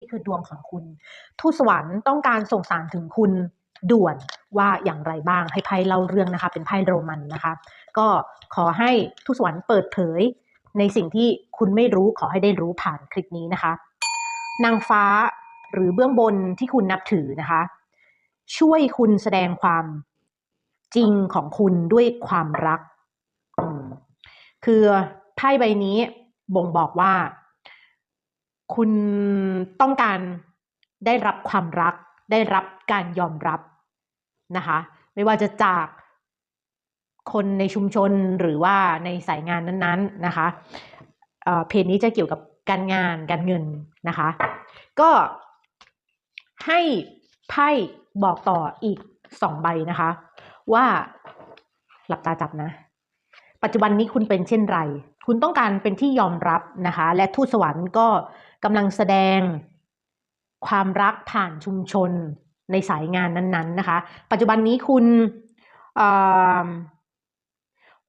นี่คือดวงของคุณ ทูตสวรรค์ต้องการส่งสารถึงคุณด่วนว่าอย่างไรบ้างให้ไพ่เล่าเรื่องนะคะ เป็นไพ่โรมันนะคะ ก็ขอให้ทูตสวรรค์เปิดเผย ในสิ่งที่คุณไม่รู้ขอให้ได้รู้ผ่านคลิปนี้นะคะ นางฟ้าหรือเบื้องบนที่คุณนับถือนะคะ ช่วยคุณแสดงความจริงของคุณด้วยความรัก คือไพ่ใบนี้บ่งบอกว่า คุณต้องการได้รับความรัก ได้รับการยอมรับนะคะ ไม่ว่าจะจากคนในชุมชนหรือว่าในสายงานนั้นๆนะคะเเพจนี้จะเกี่ยวกับการงานการเงินนะคะ ก็ให้ไพ่บอกต่ออีกสองใบนะคะ ว่าหลับตาจับนะ ปัจจุบันนี้คุณเป็นเช่นไร คุณต้องการเป็นที่ยอมรับนะคะ และทูตสวรรค์ก็กำลังแสดงความรักผ่านชุมชนในสายงานนั้นๆนะคะ ปัจจุบันนี้คุณ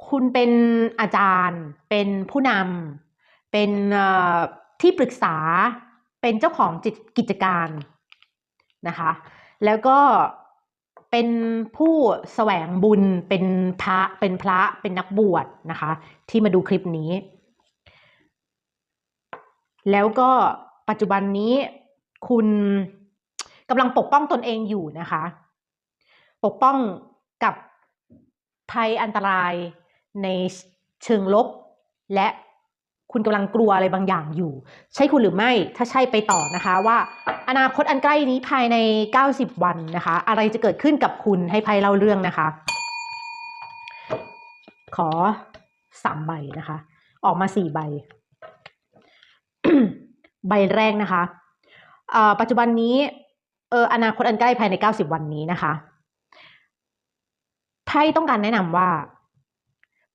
คุณเป็นอาจารย์ เป็นผู้นำเป็นที่ปรึกษาเป็นเจ้าของจิตกิจการนะคะ แล้วก็ เป็นผู้แสวงบุญเป็นพระเป็นพระเป็นนักบวชนะคะ ที่มาดูคลิปนี้ แล้วก็ปัจจุบันนี้คุณกำลังปกป้องตนเองอยู่นะคะ ปกป้องกับภัยอันตรายในเชิงลบและ คุณกำลังกลัวอะไรบางอย่างอยู่ ใช่คุณหรือไม่ถ้าใช่ไปต่อนะคะว่า อนาคตอันใกล้นี้ภายใน 90 วันนะคะ อะไรจะเกิดขึ้นกับคุณให้ภัยเล่าเรื่องนะคะ ขอสามใบนะคะ ออกมาสี่ใบ ใบแรกนะคะปัจจุบันนี้เอออนาคตอันใกล้ภายใน 90 วันนี้นะคะไพ่ต้องการแนะนำว่า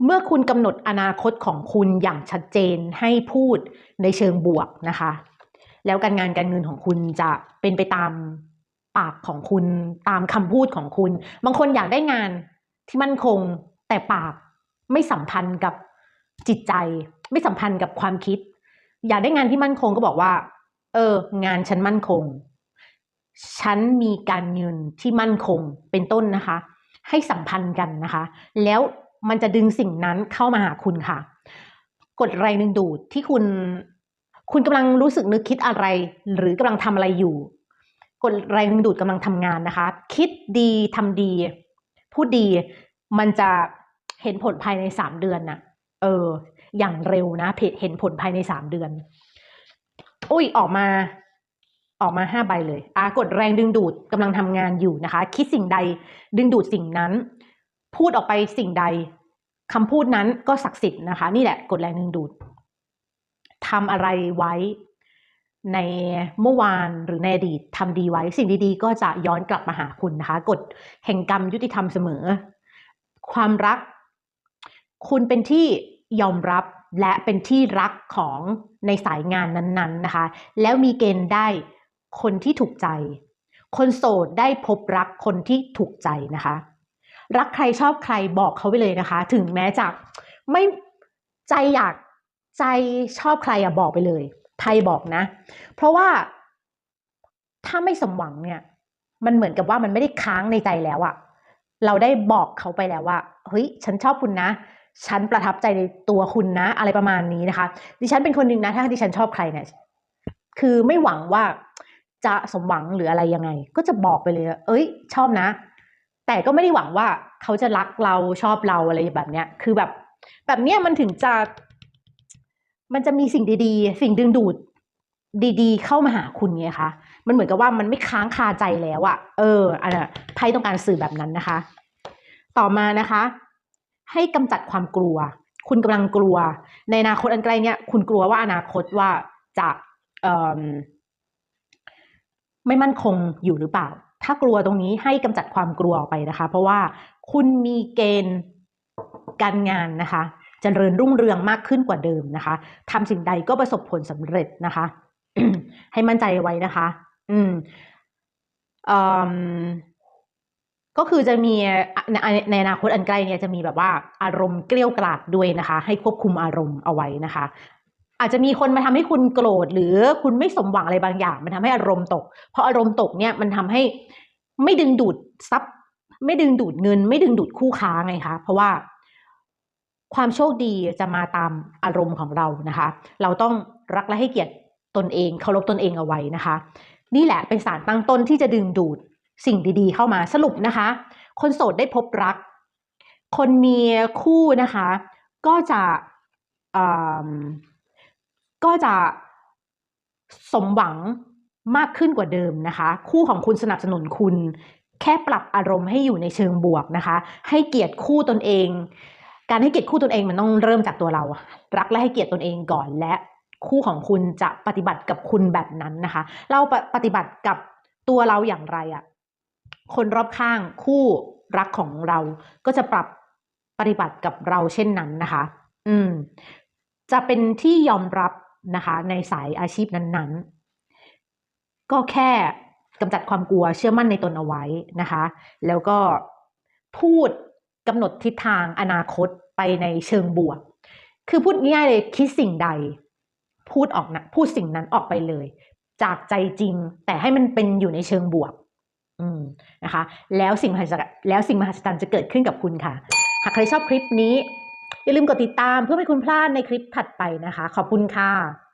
เมื่อคุณกำหนดอนาคตของคุณอย่างชัดเจนให้พูดในเชิงบวกนะคะ แล้วการงานการเงินของคุณจะเป็นไปตามปากของคุณตามคำพูดของคุณ บางคนอยากได้งานที่มั่นคงแต่ปากไม่สัมพันธ์กับจิตใจ ไม่สัมพันธ์กับความคิด อยากได้งานที่มั่นคงก็บอกว่า เออ งานฉันมั่นคง ฉันมีการเงินที่มั่นคงเป็นต้นนะคะ ให้สัมพันธ์กันนะคะ แล้ว มันจะดึงสิ่งนั้นเข้ามาหาคุณค่ะ กดแรงดึงดูดที่คุณ คุณกำลังรู้สึกนึกคิดอะไร หรือกำลังทำอะไรอยู่ กดแรงดึงดูดกำลังทำงานนะคะ คิดดีทำดี พูดดีมันจะเห็นผลภายในสามเดือนน่ะเออ อย่างเร็วนะเพจเห็นผลภายในสามเดือน อุ้ยออกมาออกมาห้าใบเลยอากดแรงดึงดูดกำลังทำงานอยู่นะคะ คิดสิ่งใดดึงดูดสิ่งนั้น พูดออกไปสิ่งใด คำพูดนั้นก็ศักดิ์สิทธิ์นะคะ นี่แหละกดแรงดึงดูดทำอะไรไว้ในเมื่อวานหรือในอดีตทำดีไว้ สิ่งดีๆ ก็จะย้อนกลับมาหาคุณนะคะกฎแห่งกรรมยุติธรรมเสมอ ความรัก คุณเป็นที่ยอมรับและเป็นที่รักของในสายงานนั้นๆนะคะ แล้วมีเกณฑ์ได้คนที่ถูกใจ คนโสดได้พบรักคนที่ถูกใจนะคะ รักใครชอบใครบอกเขาไปเลยนะคะ ถึงแม้จะไม่ใจอยากใจชอบใครอะบอกไปเลย ไทยบอกนะ เพราะว่าถ้าไม่สมหวังเนี่ย มันเหมือนกับว่ามันไม่ได้ค้างในใจแล้วอะเราได้บอกเขาไปแล้วว่าเฮ้ยฉันชอบคุณนะ ฉันประทับใจในตัวคุณนะ อะไรประมาณนี้นะคะ ดิฉันเป็นคนหนึ่งนะ ถ้าดิฉันชอบใครเนี่ยคือไม่หวังว่าจะสมหวังหรืออะไรยังไง ก็จะบอกไปเลย เอ้ย ชอบนะ แต่ก็ไม่ได้หวังว่าเขาจะรักเราชอบเราอะไรแบบเนี้ย คือแบบ แบบเนี้ยมันถึงจะ มันจะมีสิ่งดีๆ สิ่งดึงดูดดีๆ เข้ามาหาคุณไงคะ มันเหมือนกับว่ามันไม่ค้างคาใจแล้วอะเอออันน่ะไพ่ต้องการสื่อแบบนั้นนะคะ ต่อมานะคะ ให้กำจัดความกลัว คุณกำลังกลัว ในอนาคตอันใกล้เนี่ยคุณกลัวว่าอนาคตว่าจะเออไม่มั่นคงอยู่หรือเปล่า ถ้ากลัวตรงนี้ให้กำจัดความกลัวออกไปนะคะ เพราะว่าคุณมีเกณฑ์การงานนะคะจเจริญรุ่งเรืองมากขึ้นกว่าเดิมนะคะทำสิ่งใดก็ประสบผลสำเร็จนะคะ ให้มั่นใจไว้นะคะ อืมเอ่อก็คือจะมีในในอนาคตอันใกล้เนี่ยจะมีแบบว่าอารมณ์เกลี้ยวกล่อมด้วยนะคะ ให้ควบคุมอารมณ์เอาไว้นะคะ อาจจะมีคนมาทำให้คุณโกรธ หรือคุณไม่สมหวังอะไรบางอย่าง มันทำให้อารมณ์ตก เพราะอารมณ์ตกเนี่ยมันทำให้ไม่ดึงดูดทรัพย์ ไม่ดึงดูดเงิน ไม่ดึงดูดคู่ค้าไงคะ เพราะว่าความโชคดีจะมาตามอารมณ์ของเรานะคะ เราต้องรักและให้เกียรติตนเองเคารพตนเองเอาไว้นะคะ นี่แหละเป็นสารตั้งต้นที่จะดึงดูดสิ่งดีๆ เข้ามาสรุปนะคะ คนโสดได้พบรัก คนมีคู่นะคะ ก็จะ ก็จะสมหวังมากขึ้นกว่าเดิมนะคะ คู่ของคุณสนับสนุนคุณ แค่ปรับอารมณ์ให้อยู่ในเชิงบวกนะคะ ให้เกียรติคู่ตนเอง การให้เกียรติคู่ตนเองมันต้องเริ่มจากตัวเรา รักและให้เกียรติตนเองก่อนและคู่ของคุณจะปฏิบัติกับคุณแบบนั้นนะคะ เราปฏิบัติกับตัวเราอย่างไรอะ่ะคนรอบข้างคู่รักของเราก็จะปรับปฏิบัติกับเราเช่นนั้นนะคะ อืม จะเป็นที่ยอมรับ นะคะ ในสายอาชีพนั้นๆ ก็แค่กำจัดความกลัวเชื่อมั่นในตนเอาไว้นะคะ แล้วก็พูดกำหนดทิศทางอนาคตไปในเชิงบวก คือพูดง่ายเลยคิดสิ่งใด พูดออกนะพูดสิ่งนั้นออกไปเลย จากใจจริงแต่ให้มันเป็นอยู่ในเชิงบวก อืมนะคะ แล้วสิ่งมหัศจรรย์แล้วสิ่งมหัศจรรย์จะเกิดขึ้นกับคุณค่ะ หากใครชอบคลิปนี้ อย่าลืมกดติดตามเพื่อไม่คุณพลาดในคลิปถัดไปนะคะ ขอบคุณค่ะ